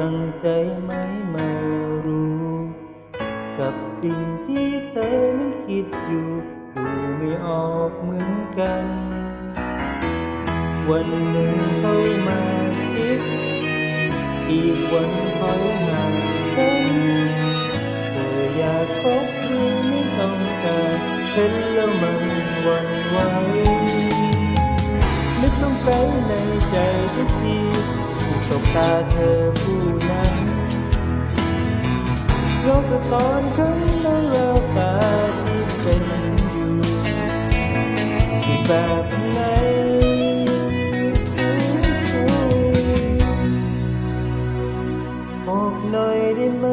ตั้งใจไหมมารู้ กับสิ่งที่เธอนั้นคิดอยู่ดูไม่ออกเหมือนกัน วันหนึ่งเขามาชิด อีกวันถอยหางฉันเธออยากคบหรือไม่ต้องการเห็นแล้วมันหวั่นไหว นึกต้องไปในใจทุกทีสบตาเธอผู้นั้นย้อสะท้อนข้างในแววตาที่เป็นอยู่แบบไหนบอกหน่อยได้ไหม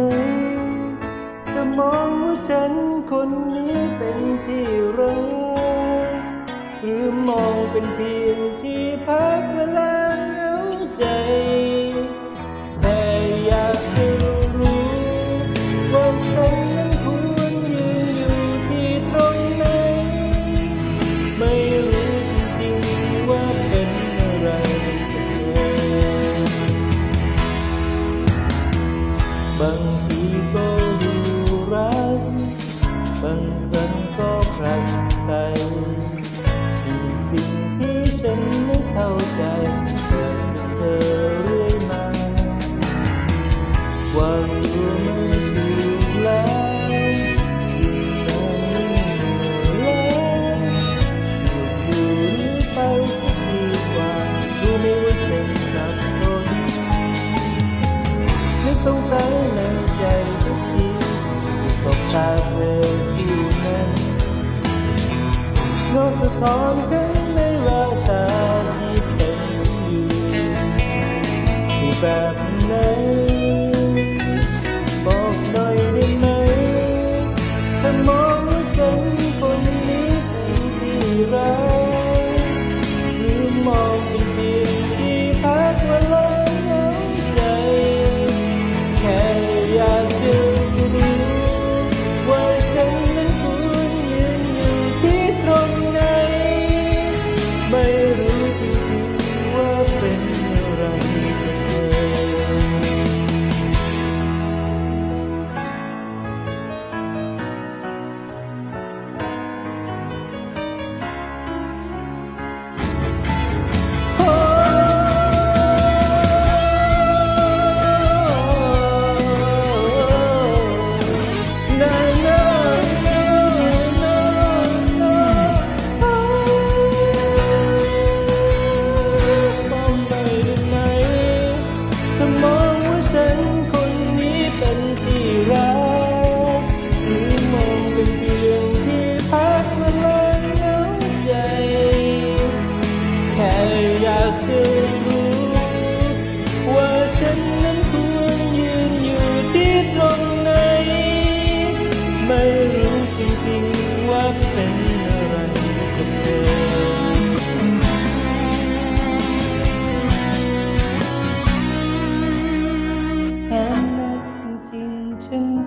จะมองว่าฉันคนนี้เป็นที่รัก หรือมองเป็นเพียงที่พักเวลาเหงาใจ แต่อยากจะรู้ว่าฉันนั้นควรยืนอยู่ที่ตรงไหน ไม่รู้จริงๆว่าเป็นอะไรกันแน่บางทีก็ดูรักบาง ใสาในใจทุกทีตกตาเธอที่นั่นโลกสะท้อนกันในแววตาที่เป็นอยู่ที่แบบ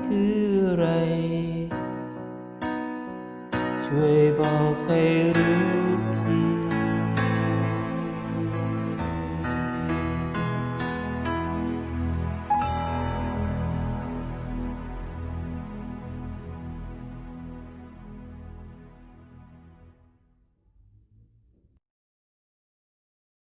คืออะไร ช่วยบอกให้รู้